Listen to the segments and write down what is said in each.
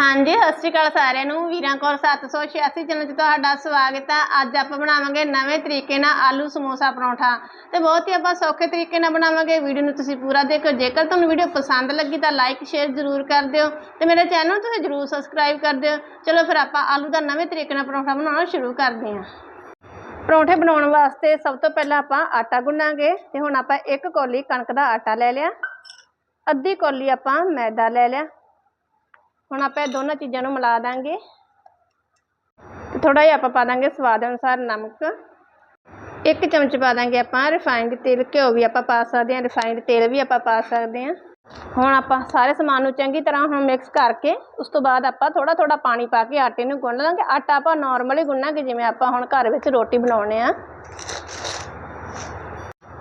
ਹਾਂਜੀ, ਸਤਿ ਸ਼੍ਰੀ ਅਕਾਲ ਸਾਰਿਆਂ ਨੂੰ। ਵੀਰਾਂ ਕੌਰ 786 ਚੈਨਲ 'ਚ ਤੁਹਾਡਾ ਸਵਾਗਤ ਆ। ਅੱਜ ਆਪਾਂ ਬਣਾਵਾਂਗੇ ਨਵੇਂ ਤਰੀਕੇ ਨਾਲ ਆਲੂ ਸਮੋਸਾ ਪਰੌਂਠਾ। ਤੇ ਬਹੁਤ ਹੀ ਆਪਾਂ ਸੌਖੇ ਤਰੀਕੇ ਨਾਲ ਬਣਾਵਾਂਗੇ। ਵੀਡੀਓ ਨੂੰ ਤੁਸੀਂ ਪੂਰਾ ਦੇਖੋ ਜੇਕਰ ਤੁਹਾਨੂੰ ਵੀਡੀਓ ਪਸੰਦ ਲੱਗੀ ਤਾਂ ਲਾਈਕ ਸ਼ੇਅਰ ਜ਼ਰੂਰ ਕਰ ਦਿਓ। ਤੇ ਮੇਰੇ ਚੈਨਲ ਨੂੰ ਤੁਸੀਂ ਜ਼ਰੂਰ ਸਬਸਕ੍ਰਾਈਬ ਕਰ ਦਿਓ। ਚਲੋ ਫਿਰ ਆਪਾਂ ਆਲੂ ਦਾ ਨਵੇਂ ਤਰੀਕੇ ਨਾਲ ਪਰੌਂਠਾ ਬਣਾਉਣਾ ਸ਼ੁਰੂ ਕਰਦੇ ਹਾਂ। ਪਰੌਂਠੇ ਬਣਾਉਣ ਵਾਸਤੇ ਸਭ ਤੋਂ ਪਹਿਲਾਂ ਆਪਾਂ ਆਟਾ ਗੁੰਨਾਂਗੇ। ਤੇ ਹੁਣ ਆਪਾਂ ਇੱਕ ਕੌਲੀ ਕਣਕ ਦਾ ਆਟਾ ਲੈ ਲਿਆ। ਅੱਧੀ ਕੌਲੀ ਆਪਾਂ ਮੈਦਾ ਲੈ ਲਿਆ। ਹੁਣ ਆਪਾਂ ਇਹ ਦੋਨਾਂ ਚੀਜ਼ਾਂ ਨੂੰ ਮਿਲਾ ਦਾਂਗੇ। ਤੇ ਥੋੜਾ ਜਿਹਾ ਆਪਾਂ ਪਾ ਦਾਂਗੇ ਸਵਾਦ ਅਨੁਸਾਰ ਨਮਕ। ਇੱਕ ਚਮਚ ਪਾ ਦਾਂਗੇ ਆਪਾਂ ਰਿਫਾਈਨਡ ਤੇਲ, ਘਿਓ ਵੀ ਆਪਾਂ ਪਾ ਸਕਦੇ ਹਾਂ ਰਿਫਾਈਨਡ ਤੇਲ ਵੀ ਆਪਾਂ ਪਾ ਸਕਦੇ ਹਾਂ। ਹੁਣ ਆਪਾਂ ਸਾਰੇ ਸਮਾਨ ਨੂੰ ਚੰਗੀ ਤਰ੍ਹਾਂ ਹੁਣ ਮਿਕਸ ਕਰਕੇ, ਉਸ ਤੋਂ ਬਾਅਦ ਆਪਾਂ ਥੋੜਾ ਥੋੜਾ ਪਾਣੀ ਪਾ ਕੇ ਆਟੇ ਨੂੰ ਗੁੰਨ ਲਾਂਗੇ। ਆਟਾ ਆਪਾਂ ਨਾਰਮਲੀ ਗੁੰਨਾਂਗੇ, ਜਿਵੇਂ ਆਪਾਂ ਹੁਣ ਘਰ ਵਿੱਚ ਰੋਟੀ ਬਣਾਉਣੇ ਆ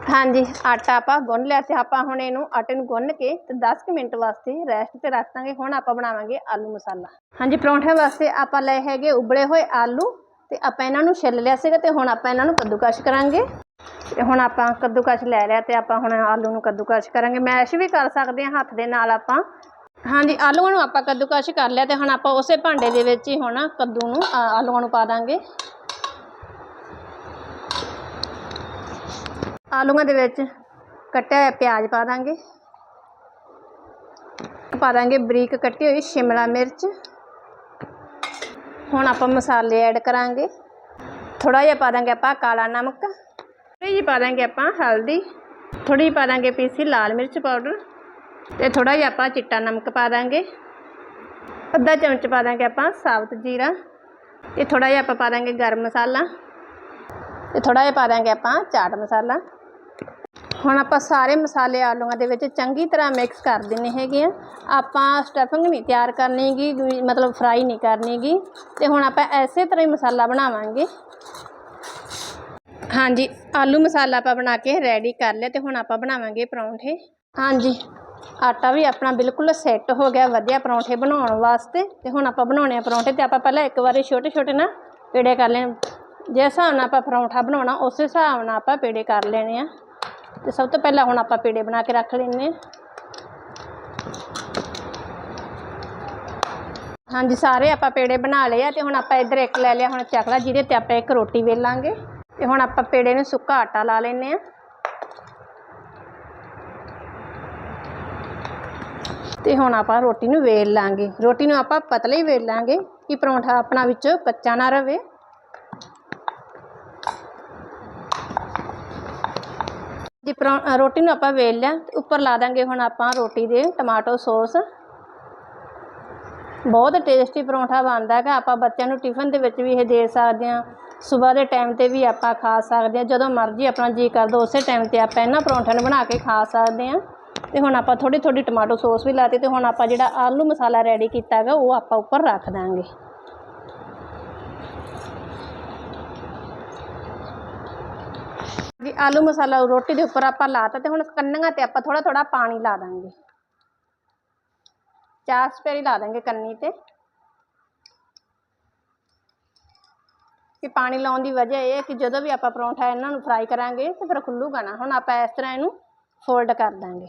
ਹਾਂਜੀ, ਆਟਾ ਆਪਾਂ ਗੁੰਨ ਲਿਆ ਤੇ ਆਪਾਂ ਹੁਣ ਇਹਨੂੰ ਆਟੇ ਨੂੰ ਗੁੰਨ ਕੇ ਤੇ 10 ਕੁ ਮਿੰਟ ਵਾਸਤੇ ਰੈਸਟ ਤੇ ਰੱਖ ਦਾਂਗੇ। ਹੁਣ ਆਪਾਂ ਬਣਾਵਾਂਗੇ ਆਲੂ ਮਸਾਲਾ। ਹਾਂਜੀ ਪਰੌਂਠੇ ਵਾਸਤੇ ਆਪਾਂ ਲਏ ਹੈਗੇ ਉਬਲੇ ਹੋਏ ਆਲੂ ਤੇ ਆਪਾਂ ਇਹਨਾਂ ਨੂੰ ਛਿੱਲ ਲਿਆ ਸੀਗਾ ਤੇ ਹੁਣ ਆਪਾਂ ਇਹਨਾਂ ਨੂੰ ਕੱਦੂਕਸ਼ ਕਰਾਂਗੇ। ਤੇ ਹੁਣ ਆਪਾਂ ਕੱਦੂਕਸ਼ ਲੈ ਲਿਆ ਤੇ ਆਪਾਂ ਹੁਣ ਆਲੂ ਨੂੰ ਕੱਦੂਕਸ਼ ਕਰਾਂਗੇ। ਮੈਸ਼ ਵੀ ਕਰ ਸਕਦੇ ਹਾਂ ਹੱਥ ਦੇ ਨਾਲ ਆਪਾਂ। ਹਾਂਜੀ, ਆਲੂਆਂ ਨੂੰ ਆਪਾਂ ਕੱਦੂਕਸ਼ ਕਰ ਲਿਆ ਤੇ ਹੁਣ ਆਪਾਂ ਉਸੇ ਭਾਂਡੇ ਦੇ ਵਿੱਚ ਹੀ ਹੁਣ ਕੱਦੂ ਨੂੰ ਆਲੂਆਂ ਨੂੰ ਪਾ ਦਾਂਗੇ। ਆਲੂਆਂ ਦੇ ਵਿੱਚ ਕੱਟਿਆ ਹੋਇਆ ਪਿਆਜ਼ ਪਾ ਦਾਂਗੇ। ਪਾ ਦਾਂਗੇ ਬਰੀਕ ਕੱਟੀ ਹੋਈ ਸ਼ਿਮਲਾ ਮਿਰਚ। ਹੁਣ ਆਪਾਂ ਮਸਾਲੇ ਐਡ ਕਰਾਂਗੇ। ਥੋੜਾ ਜਿਹਾ ਪਾ ਦਾਂਗੇ ਆਪਾਂ ਕਾਲਾ ਨਮਕ। ਥੋੜੀ ਜਿਹੀ ਪਾ ਦਾਂਗੇ ਆਪਾਂ ਹਲਦੀ। ਥੋੜੀ ਜਿਹੀ ਪਾ ਦਾਂਗੇ ਪੀਸੀ ਲਾਲ ਮਿਰਚ ਪਾਊਡਰ। ਤੇ ਥੋੜਾ ਜਿਹਾ ਆਪਾਂ ਚਿੱਟਾ ਨਮਕ ਪਾ ਦਾਂਗੇ। ਅੱਧਾ ਚਮਚ ਪਾ ਦਾਂਗੇ ਆਪਾਂ ਸਾਬਤ ਜੀਰਾ। ਤੇ ਥੋੜਾ ਜਿਹਾ ਆਪਾਂ ਪਾ ਦਾਂਗੇ ਗਰਮ ਮਸਾਲਾ। ਤੇ ਥੋੜਾ ਜਿਹਾ ਪਾ ਦਾਂਗੇ ਆਪਾਂ ਚਾਟ ਮਸਾਲਾ। ਹੁਣ ਆਪਾਂ ਸਾਰੇ ਮਸਾਲੇ ਆਲੂਆਂ ਦੇ ਵਿੱਚ ਚੰਗੀ ਤਰ੍ਹਾਂ ਮਿਕਸ ਕਰ ਦਿੰਨੇ ਹੈਗੇ ਆ। ਆਪਾਂ ਸਟਫਿੰਗ ਨਹੀਂ ਤਿਆਰ ਕਰਨੀ ਗੀ, ਵੀ ਮਤਲਬ ਫਰਾਈ ਨਹੀਂ ਕਰਨੀ ਗੀ। ਤੇ ਹੁਣ ਆਪਾਂ ਐਸੇ ਤਰ੍ਹਾਂ ਹੀ ਮਸਾਲਾ ਬਣਾਵਾਂਗੇ। ਹਾਂਜੀ, ਆਲੂ ਮਸਾਲਾ ਆਪਾਂ ਬਣਾ ਕੇ ਰੈਡੀ ਕਰ ਲਿਆ ਤੇ ਹੁਣ ਆਪਾਂ ਬਣਾਵਾਂਗੇ ਪਰੌਂਠੇ। ਹਾਂਜੀ, ਆਟਾ ਵੀ ਆਪਣਾ ਬਿਲਕੁਲ ਸੈੱਟ ਹੋ ਗਿਆ, ਵਧੀਆ ਪਰੌਂਠੇ ਬਣਾਉਣ ਵਾਸਤੇ। ਤੇ ਹੁਣ ਆਪਾਂ ਬਣਾਉਣੇ ਆ ਪਰੌਂਠੇ ਤੇ ਆਪਾਂ ਪਹਿਲਾਂ ਇੱਕ ਵਾਰੀ ਛੋਟੇ ਛੋਟੇ ਨਾ ਪੇੜੇ ਕਰ ਲੈਣੇ। ਜਿਸ ਹਿਸਾਬ ਨਾਲ ਆਪਾਂ ਪਰੌਂਠਾ ਬਣਾਉਣਾ, ਉਸੇ ਹਿਸਾਬ ਨਾਲ ਆਪਾਂ ਪੇੜੇ ਕਰ ਲੈਣੇ ਆ। ਤੇ ਸਭ ਤੋਂ ਪਹਿਲਾਂ ਹੁਣ ਆਪਾਂ ਪੇੜੇ ਬਣਾ ਕੇ ਰੱਖ ਲੈਣੇ ਆ ਹਾਂਜੀ, ਸਾਰੇ ਆਪਾਂ ਪੇੜੇ ਬਣਾ ਲਏ ਆ ਤੇ ਹੁਣ ਆਪਾਂ ਇੱਧਰ ਇੱਕ ਲੈ ਲਿਆ ਹੁਣ ਚਕਲਾ, ਜਿਹਦੇ ਤੇ ਆਪਾਂ ਇੱਕ ਰੋਟੀ ਵੇਲਾਂਗੇ। ਤੇ ਹੁਣ ਆਪਾਂ ਪੇੜੇ ਨੂੰ ਸੁੱਕਾ ਆਟਾ ਲਾ ਲੈਨੇ ਆ ਤੇ ਹੁਣ ਆਪਾਂ ਰੋਟੀ ਨੂੰ ਵੇਲ ਲਾਂਗੇ। ਰੋਟੀ ਨੂੰ ਆਪਾਂ ਪਤਲਾ ਹੀ ਵੇਲ ਲਾਂਗੇ ਕਿ ਪਰੌਂਠਾ ਆਪਣਾ ਵਿੱਚੋਂ ਕੱਚਾ ਨਾ ਰਵੇ। ਜੀ ਪਰੌ- ਅ, ਰੋਟੀ ਨੂੰ ਆਪਾਂ ਵੇਲ ਲਿਆ ਤੇ ਉੱਪਰ ਲਾ ਦਾਂਗੇ ਹੁਣ ਆਪਾਂ ਰੋਟੀ ਦੇ ਟਮਾਟੋ ਸੌਸ। ਬਹੁਤ ਟੇਸਟੀ ਪਰੌਂਠਾ ਬਣਦਾ ਹੈਗਾ ਆਪਾਂ ਬੱਚਿਆਂ ਨੂੰ ਟਿਫਨ ਦੇ ਵਿੱਚ ਵੀ ਇਹ ਦੇ ਸਕਦੇ ਹਾਂ। ਸਵੇਰ ਦੇ ਟਾਈਮ ਤੇ ਵੀ ਆਪਾਂ ਖਾ ਸਕਦੇ ਹਾਂ ਜਦੋਂ ਮਰਜ਼ੀ ਆਪਣਾ ਜੀ ਕਰਦਾ ਉਸੇ ਟਾਈਮ ਤੇ ਆਪਾਂ ਇਹਨਾਂ ਪਰੌਂਠਿਆਂ ਨੂੰ ਬਣਾ ਕੇ ਖਾ ਸਕਦੇ ਹਾਂ। ਤੇ ਹੁਣ ਆਪਾਂ ਥੋੜੀ ਥੋੜੀ ਟਮਾਟੋ ਸੌਸ ਵੀ ਲਾਤੀ ਤੇ ਹੁਣ ਆਪਾਂ ਜਿਹੜਾ ਆਲੂ ਮਸਾਲਾ ਰੈਡੀ ਕੀਤਾ ਹੈਗਾ ਉਹ ਆਪਾਂ ਉੱਪਰ ਰੱਖ ਦਾਂਗੇ। ਜੀ ਆਲੂ ਮਸਾਲਾ ਰੋਟੀ ਦੇ ਉੱਪਰ ਆਪਾਂ ਲਾਤਾ ਤੇ ਹੁਣ ਕੰਨੀਆਂ ਤੇ ਆਪਾਂ ਥੋੜਾ ਥੋੜਾ ਪਾਣੀ ਲਾ ਦਾਂਗੇ। ਚਾਰ ਸਪੇਰੀ ਲਾ ਦਾਂਗੇ ਕੰਨੀ ਤੇ। ਕਿ ਪਾਣੀ ਲਾਉਣ ਦੀ ਵਜ੍ਹਾ ਇਹ ਹੈ ਕਿ ਜਦੋਂ ਵੀ ਆਪਾਂ ਪਰੌਂਠਾ ਇਹਨਾਂ ਨੂੰ ਫਰਾਈ ਕਰਾਂਗੇ ਤੇ ਫਿਰ ਖੁੱਲੂਗਾ ਨਾ। ਹੁਣ ਆਪਾਂ ਇਸ ਤਰ੍ਹਾਂ ਇਹਨੂੰ ਫੋਲਡ ਕਰ ਦਾਂਗੇ।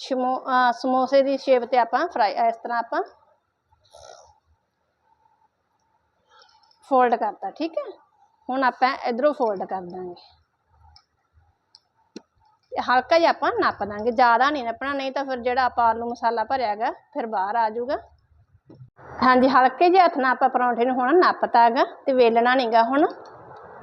ਸ਼ਮੋ ਸਮੋਸੇ ਦੀ ਸ਼ੇਪ ਤੇ ਆਪਾਂ ਫਰਾਈ ਇਸ ਤਰ੍ਹਾਂ ਆਪਾਂ ਫੋਲਡ ਕਰਤਾ, ਠੀਕ ਹੈ? ਹੁਣ ਆਪਾਂ ਇਧਰੋਂ ਫੋਲਡ ਕਰ ਦਾਂਗੇ। ਹਲਕਾ ਜਿਹਾ ਆਪਾਂ ਨੱਪ ਦਾਂਗੇ, ਜ਼ਿਆਦਾ ਨਹੀਂ ਨੱਪਣਾ, ਨਹੀਂ ਤਾਂ ਫਿਰ ਜਿਹੜਾ ਆਪਾਂ ਆਲੂ ਮਸਾਲਾ ਭਰਿਆ ਹੈਗਾ, ਫਿਰ ਬਾਹਰ ਆ ਜਾਊਗਾ। ਹਾਂਜੀ, ਹਲਕੇ ਜਿਹੇ ਹੱਥ ਨਾਲ ਆਪਾਂ ਪਰੌਂਠੇ ਨੂੰ ਹੁਣ ਨੱਪਤਾ ਹੈਗਾ, ਤੇ ਵੇਲਣਾ ਨਹੀਂਗਾ ਹੁਣ,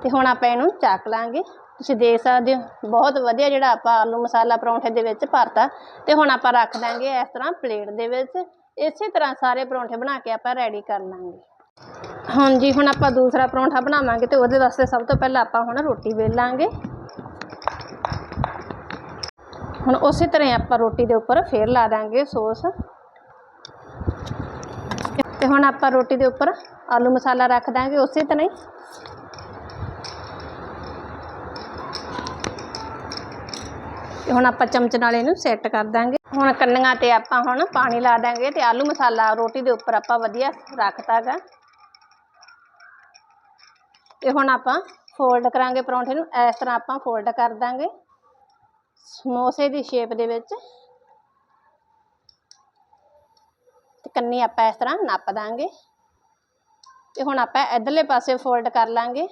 ਤੇ ਹੁਣ ਆਪਾਂ ਇਹਨੂੰ ਚੱਕ ਲਾਂਗੇ। ਤੁਸੀਂ ਦੇਖ ਸਕਦੇ ਹੋ, ਬਹੁਤ ਵਧੀਆ ਜਿਹੜਾ ਆਪਾਂ ਆਲੂ ਮਸਾਲਾ ਪਰੌਂਠੇ ਦੇ ਵਿੱਚ ਭਰਤਾ, ਤੇ ਹੁਣ ਆਪਾਂ ਰੱਖ ਦਾਂਗੇ ਇਸ ਤਰ੍ਹਾਂ ਪਲੇਟ ਦੇ ਵਿੱਚ। ਇਸੇ ਤਰ੍ਹਾਂ ਸਾਰੇ ਪਰੌਂਠੇ ਬਣਾ ਕੇ ਆਪਾਂ ਰੈਡੀ ਕਰ ਲਾਂਗੇ। ਹਾਂਜੀ, ਹੁਣ ਆਪਾਂ ਦੂਸਰਾ ਪਰੌਂਠਾ ਬਣਾਵਾਂਗੇ ਤੇ ਉਹਦੇ ਵਾਸਤੇ ਸਭ ਤੋਂ ਪਹਿਲਾਂ ਆਪਾਂ ਹੁਣ ਰੋਟੀ ਵੇਲਾਂਗੇ ਹੁਣ ਉਸੇ ਤਰ੍ਹਾਂ ਹੀ ਆਪਾਂ ਰੋਟੀ ਦੇ ਉੱਪਰ ਫੇਰ ਲਾ ਦਾਂਗੇ ਸੌਸ। ਤੇ ਹੁਣ ਆਪਾਂ ਰੋਟੀ ਦੇ ਉੱਪਰ ਆਲੂ ਮਸਾਲਾ ਰੱਖ ਦਾਂਗੇ ਉਸੇ ਤਰ੍ਹਾਂ ਹੀ। ਤੇ ਹੁਣ ਆਪਾਂ ਚਮਚ ਨਾਲ ਇਹਨੂੰ ਸੈੱਟ ਕਰ ਦਾਂਗੇ। ਹੁਣ ਕੰਨੀਆਂ ਤੇ ਆਪਾਂ ਹੁਣ ਪਾਣੀ ਲਾ ਦਾਂਗੇ ਤੇ ਆਲੂ ਮਸਾਲਾ ਰੋਟੀ ਦੇ ਉੱਪਰ ਆਪਾਂ ਵਧੀਆ ਰੱਖਤਾ ਗਾ ਤੇ ਹੁਣ ਆਪਾਂ ਫੋਲਡ ਕਰਾਂਗੇ ਪਰੌਂਠੇ ਨੂੰ। ਇਸ ਤਰ੍ਹਾਂ ਆਪਾਂ ਫੋਲਡ ਕਰ ਦਾਂਗੇ। ਸਮੋਸੇ ਦੀ ਸ਼ੇਪ ਦੇ ਵਿੱਚ। ਤੇ ਕੰਨੀ ਆਪਾਂ ਇਸ ਤਰ੍ਹਾਂ ਨੱਪ ਦਾਂਗੇ। ਤੇ ਹੁਣ ਆਪਾਂ ਇਧਰਲੇ ਪਾਸੇ ਫੋਲਡ ਕਰ ਲਾਂਗੇ।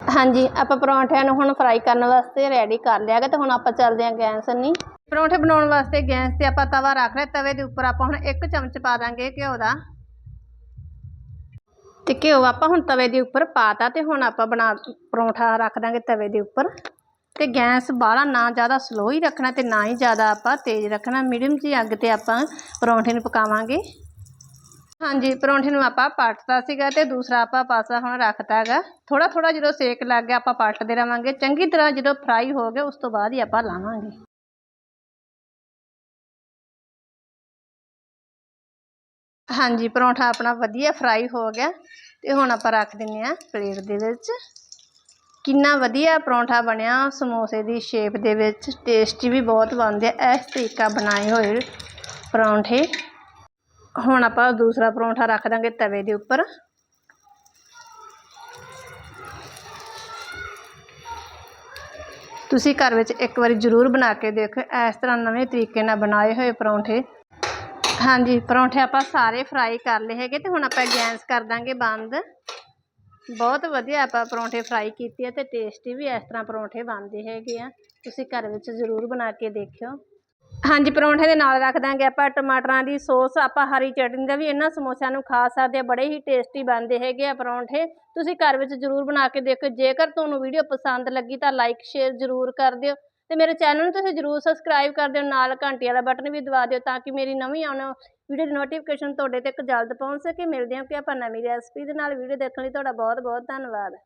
ਹਾਂਜੀ, ਆਪਾਂ ਪਰੌਂਠਿਆਂ ਨੂੰ ਹੁਣ ਫਰਾਈ ਕਰਨ ਵਾਸਤੇ ਰੈਡੀ ਕਰ ਲਿਆਗਾ ਤੇ ਹੁਣ ਆਪਾਂ ਚੱਲਦੇ ਆਂ ਗੈਸ ਨਹੀਂ ਪਰੌਂਠੇ ਬਣਾਉਣ ਵਾਸਤੇ ਗੈਸ ਤੇ ਆਪਾਂ ਤਵਾ ਰੱਖ ਲਿਆ। ਤਵੇ ਦੇ ਉੱਪਰ ਆਪਾਂ ਹੁਣ ਇੱਕ ਚਮਚ ਪਾ ਦਾਂਗੇ ਘਿਓ ਦਾ। ਤੇ ਘਿਓ ਆਪਾਂ ਹੁਣ ਤਵੇ ਦੇ ਉੱਪਰ ਪਾਤਾ ਤੇ ਹੁਣ ਆਪਾਂ ਬਣਾ, ਪਰੌਂਠਾ ਰੱਖ ਦਾਂਗੇ ਤਵੇ ਦੇ ਉੱਪਰ। ਤੇ ਗੈਸ ਬਾਹਲਾ ਨਾ ਜ਼ਿਆਦਾ ਸਲੋ ਹੀ ਰੱਖਣਾ ਤੇ ਨਾ ਹੀ ਜ਼ਿਆਦਾ ਆਪਾਂ ਤੇਜ਼ ਰੱਖਣਾ। ਮੀਡੀਅਮ ਜੀ ਅੱਗ ਤੇ ਆਪਾਂ ਪਰੌਂਠੇ ਨੂੰ ਪਕਾਵਾਂਗੇ। ਹਾਂਜੀ, ਪਰੌਂਠੇ ਨੂੰ ਆਪਾਂ ਪਲਟਤਾ ਸੀਗਾ ਤੇ ਦੂਸਰਾ ਆਪਾਂ ਪਾਸਾ ਹੁਣ ਰੱਖਤਾ ਹੈਗਾ। ਥੋੜਾ ਥੋੜਾ ਜਦੋਂ ਸੇਕ ਲੱਗ ਗਿਆ ਆਪਾਂ ਪਲਟਦੇ ਰਵਾਂਗੇ। ਚੰਗੀ ਤਰ੍ਹਾਂ ਜਦੋਂ ਫਰਾਈ ਹੋ ਗਿਆ ਉਸ ਤੋਂ ਬਾਅਦ ਹੀ ਆਪਾਂ ਲਾਵਾਂਗੇ। ਹਾਂਜੀ, ਪਰੌਂਠਾ ਆਪਣਾ ਵਧੀਆ ਫਰਾਈ ਹੋ ਗਿਆ ਤੇ ਹੁਣ ਆਪਾਂ ਰੱਖ ਦਿੰਨੇ ਆ ਪਲੇਟ ਦੇ ਵਿੱਚ। ਕਿੰਨਾ ਵਧੀਆ ਪਰੌਂਠਾ ਬਣਿਆ, ਸਮੋਸੇ ਦੀ ਸ਼ੇਪ ਦੇ ਵਿੱਚ ਟੇਸਟੀ ਵੀ ਬਹੁਤ ਬਣਦੇ ਆ, ਇਸ ਤਰੀਕਾ ਬਣਾਏ ਹੋਏ ਪਰੌਂਠੇ। ਹੁਣ ਆਪਾਂ ਦੂਸਰਾ ਪਰੌਂਠਾ ਰੱਖ ਦਾਂਗੇ ਤਵੇ ਦੇ ਉੱਪਰ। ਤੁਸੀਂ ਘਰ ਵਿੱਚ ਇੱਕ ਵਾਰੀ ਜ਼ਰੂਰ ਬਣਾ ਕੇ ਦੇਖੋ ਇਸ ਤਰ੍ਹਾਂ ਨਵੇਂ ਤਰੀਕੇ ਨਾਲ ਬਣਾਏ ਹੋਏ ਪਰੌਂਠੇ। ਹਾਂਜੀ, ਪਰੌਂਠੇ ਆਪਾਂ ਸਾਰੇ ਫਰਾਈ ਕਰ ਲਏ ਹੈਗੇ ਤੇ ਹੁਣ ਆਪਾਂ ਗੈਸ ਕਰ ਦਾਂਗੇ ਬੰਦ। ਬਹੁਤ ਵਧੀਆ ਆਪਾਂ ਪਰੌਂਠੇ ਫਰਾਈ ਕੀਤੇ ਆ ਤੇ ਟੇਸਟੀ ਵੀ ਇਸ ਤਰ੍ਹਾਂ ਪਰੌਂਠੇ ਬਣਦੇ ਹੈਗੇ ਆ। ਤੁਸੀਂ ਘਰ ਵਿੱਚ ਜ਼ਰੂਰ ਬਣਾ ਕੇ ਦੇਖਿਓ। ਹਾਂਜੀ, ਪਰੌਂਠੇ ਦੇ ਨਾਲ ਰੱਖ ਦਾਂਗੇ ਆਪਾਂ ਟਮਾਟਰਾਂ ਦੀ ਸੌਸ। ਆਪਾਂ ਹਰੀ ਚਟਨੀ ਦਾ ਵੀ ਇਹਨਾਂ ਸਮੋਸਿਆਂ ਨੂੰ ਖਾ ਸਕਦੇ ਆ, ਬੜੇ ਹੀ ਟੇਸਟੀ ਬਣਦੇ ਹੈਗੇ ਆ ਪਰੌਂਠੇ। ਤੁਸੀਂ ਘਰ ਵਿੱਚ ਜ਼ਰੂਰ ਬਣਾ ਕੇ ਦੇਖੋ ਜੇਕਰ ਤੁਹਾਨੂੰ ਵੀਡੀਓ ਪਸੰਦ ਲੱਗੀ ਤਾਂ ਲਾਈਕ ਸ਼ੇਅਰ ਜ਼ਰੂਰ ਕਰ ਦਿਓ। ਤੇ ਮੇਰੇ ਚੈਨਲ ਨੂੰ ਤੁਸੀਂ ਜ਼ਰੂਰ ਸਬਸਕ੍ਰਾਈਬ ਕਰ ਦਿਓ, ਨਾਲ ਘੰਟੀ ਵਾਲਾ ਬਟਨ ਵੀ ਦਬਾ ਦਿਓ ਤਾਂ ਕਿ ਮੇਰੀ ਨਵੀਂ ਆਉਣ ਵੀਡੀਓ ਦੀ ਨੋਟੀਫਿਕੇਸ਼ਨ ਤੁਹਾਡੇ ਤੱਕ ਜਲਦ ਪਹੁੰਚ ਸਕੇ। ਮਿਲਦੇ ਹਾਂ ਕਿ ਆਪਾਂ ਨਵੀਂ ਰੈਸਪੀ ਦੇ ਨਾਲ ਵੀਡੀਓ ਦੇਖਣ ਲਈ। ਤੁਹਾਡਾ ਬਹੁਤ ਬਹੁਤ ਧੰਨਵਾਦ।